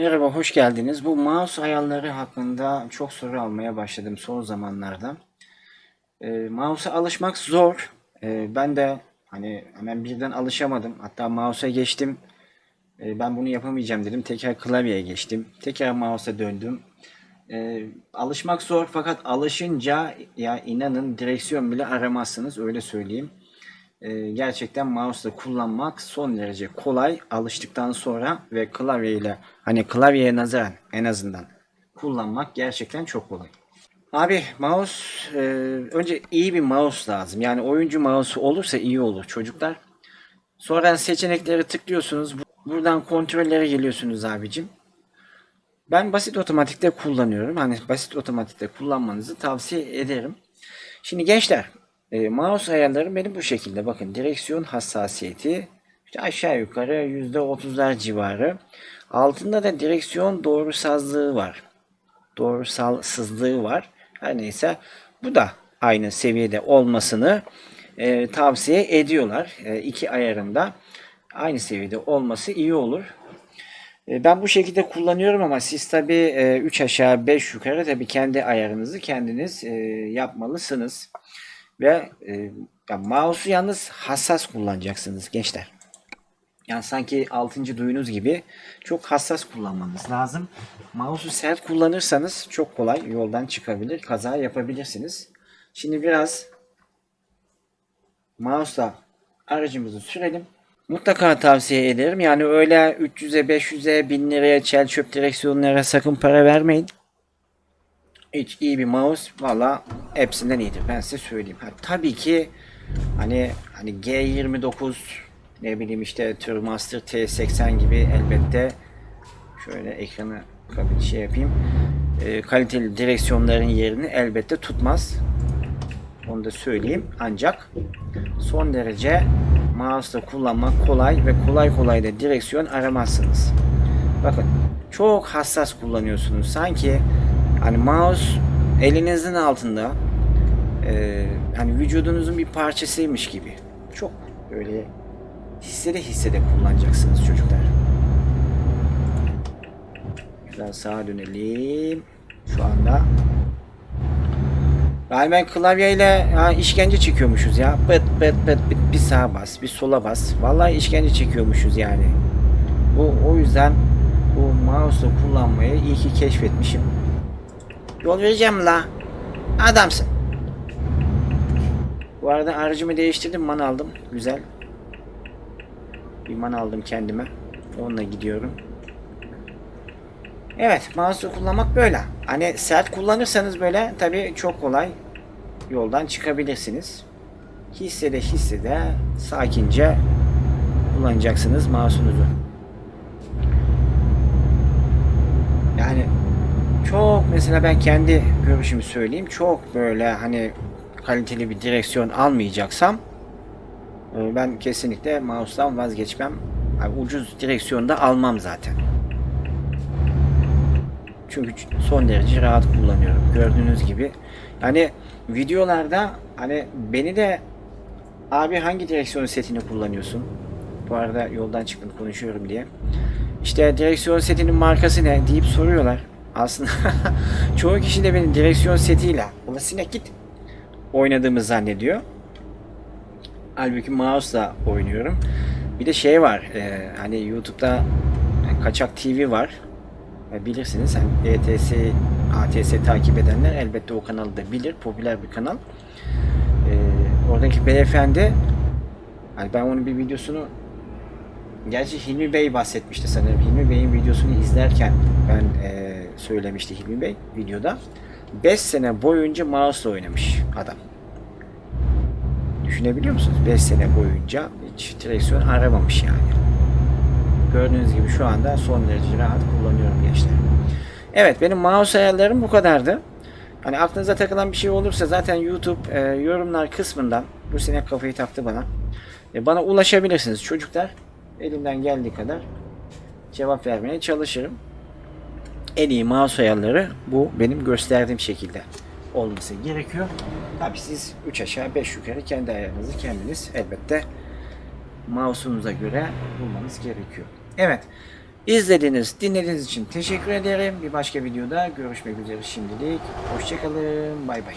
Merhaba, hoş geldiniz. Bu mouse ayarları hakkında çok soru almaya başladım son zamanlarda. E, mouse'a alışmak zor. E, ben de hani hemen birden alışamadım. Hatta mouse'a geçtim. E, ben bunu yapamayacağım dedim. Tekrar klavyeye geçtim. Tekrar mouse'a döndüm. E, alışmak zor fakat alışınca ya inanın direksiyon bile aramazsınız öyle söyleyeyim. E, gerçekten mouse'la kullanmak son derece kolay alıştıktan sonra ve klavyeyle hani klavyeye nazaran en azından kullanmak gerçekten çok kolay. Abi mouse e, önce iyi bir mouse lazım. Yani oyuncu mouse olursa iyi olur çocuklar. Sonra seçenekleri tıklıyorsunuz. Buradan kontrollere geliyorsunuz abicim. Ben basit otomatikte kullanıyorum. Hani basit otomatikte kullanmanızı tavsiye ederim. Şimdi gençler e, mouse ayarları benim bu şekilde. Bakın direksiyon hassasiyeti işte aşağı yukarı %30'lar civarı. Altında da direksiyon doğrusazlığı var. Doğrusalsızlığı var. Her neyse bu da aynı seviyede olmasını e, tavsiye ediyorlar. E, iki ayarında aynı seviyede olması iyi olur. E, Ben bu şekilde kullanıyorum ama siz tabi 3 aşağı 5 yukarı tabi kendi ayarınızı kendiniz e, yapmalısınız. Ve e, ya mouse'u yalnız hassas kullanacaksınız gençler. Yani sanki 6. duyunuz gibi çok hassas kullanmanız lazım. Mouse'u sert kullanırsanız çok kolay yoldan çıkabilir, kaza yapabilirsiniz. Şimdi biraz mouse'la aracımızı sürelim. Mutlaka tavsiye ederim. Yani öyle 300'e, 500'e, 1000 liraya çel çöp direksiyonlara sakın para vermeyin. Hiç iyi bir mouse valla hepsinden iyidir. Ben size söyleyeyim. Ha, tabii ki hani hani G29 ne bileyim işte Turmaster T80 gibi elbette şöyle ekranı kabil şey yapayım. E, kaliteli direksiyonların yerini elbette tutmaz. Onu da söyleyeyim. Ancak son derece mouse'la kullanmak kolay ve kolay kolay da direksiyon aramazsınız. Bakın çok hassas kullanıyorsunuz. Sanki hani mouse elinizin altında e, hani vücudunuzun bir parçasıymış gibi. Çok böyle hissede hissede kullanacaksınız çocuklar. Biraz sağa dönelim. Şu anda yani ben klavyeyle işkence çekiyormuşuz ya. Pıt pıt pıt pıt bir sağa bas, bir sola bas. Vallahi işkence çekiyormuşuz yani. Bu o yüzden bu mouse'u kullanmayı iyi ki keşfetmişim. Yol vereceğim la. Adamsın. Bu arada aracımı değiştirdim, man aldım. Güzel. Bir man aldım kendime. Onunla gidiyorum. Evet, mouse'u kullanmak böyle. Hani sert kullanırsanız böyle tabii çok kolay yoldan çıkabilirsiniz. Hissede hissede sakince kullanacaksınız mouse'unuzu. Yani çok mesela ben kendi görüşümü söyleyeyim. Çok böyle hani kaliteli bir direksiyon almayacaksam e, ben kesinlikle mouse'dan vazgeçmem. Yani ucuz direksiyonda almam zaten. Çünkü son derece rahat kullanıyorum. Gördüğünüz gibi. Yani videolarda hani beni de abi hangi direksiyon setini kullanıyorsun? Bu arada yoldan çıktım konuşuyorum diye. İşte direksiyon setinin markası ne deyip soruyorlar. Aslında çoğu kişi de benim direksiyon setiyle ulan sinek git oynadığımı zannediyor. Halbuki mouse'la oynuyorum. Bir de şey var. E, hani YouTube'da Kaçak TV var. E, bilirsiniz. Hani ETS, ATS takip edenler elbette o kanalı da bilir. Popüler bir kanal. E, oradaki beyefendi hani ben onun bir videosunu Gerçi Hilmi Bey bahsetmişti sanırım. Hilmi Bey'in videosunu izlerken ben e, söylemişti Hilmi Bey videoda. 5 sene boyunca mouse'la oynamış adam. Düşünebiliyor musunuz? 5 sene boyunca hiç direksiyon aramamış yani. Gördüğünüz gibi şu anda son derece rahat kullanıyorum gençler. Evet benim mouse ayarlarım bu kadardı. Hani aklınıza takılan bir şey olursa zaten YouTube e, yorumlar kısmından bu sinek kafayı taktı bana. E, bana ulaşabilirsiniz çocuklar. Elimden geldiği kadar cevap vermeye çalışırım. En iyi mouse ayarları bu benim gösterdiğim şekilde olması gerekiyor. Tabi siz 3 aşağı 5 yukarı kendi ayarınızı kendiniz elbette mouse'unuza göre bulmanız gerekiyor. Evet. İzlediğiniz, dinlediğiniz için teşekkür ederim. Bir başka videoda görüşmek üzere şimdilik. Hoşçakalın. Bay bay.